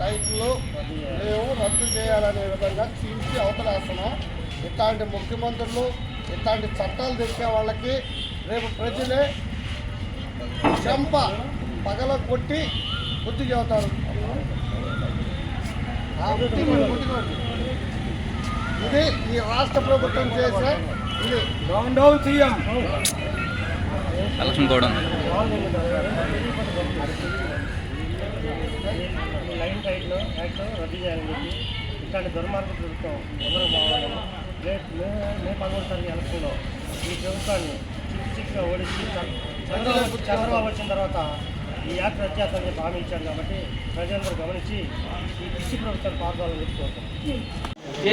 టైట్లు మేము రద్దు చేయాలనే విధంగా చీల్చి అవతలేస్తున్నాం ఇట్లాంటి ముఖ్యమంత్రులు ఇట్లాంటి చట్టాలు తెచ్చే వాళ్ళకి రేపు ప్రజలే చెంప పగల కొట్టి బుద్ధి చెబుతారు. ఇది ఈ రాష్ట్ర ప్రభుత్వం చేసే ఇది. డౌన్ డౌన్ సీఎం ఎలక్షన్ కూడా లైన్ టైట్లో యాక్ట్ రద్దు చేయాలని చెప్పి ఇట్లాంటి దుర్మార్గ ప్రభుత్వం ఎవరు బాగోలేదు రేపు మే మే పదమూడు తారీఖు ఎలక్షన్లో ఈ ప్రభుత్వాన్ని చిక్కు చిక్కుగా ఓడించి చంద్రబాబు చంద్రబాబు వచ్చిన తర్వాత ఈ యాక్ట్ రద్దు చేస్తామని చెప్పి హామీ ఇచ్చారు కాబట్టి ప్రజలందరూ గమనించి ఈ పిచ్చి ప్రభుత్వాన్ని పాల్గొనాలని చెప్పి కోరుతున్నాం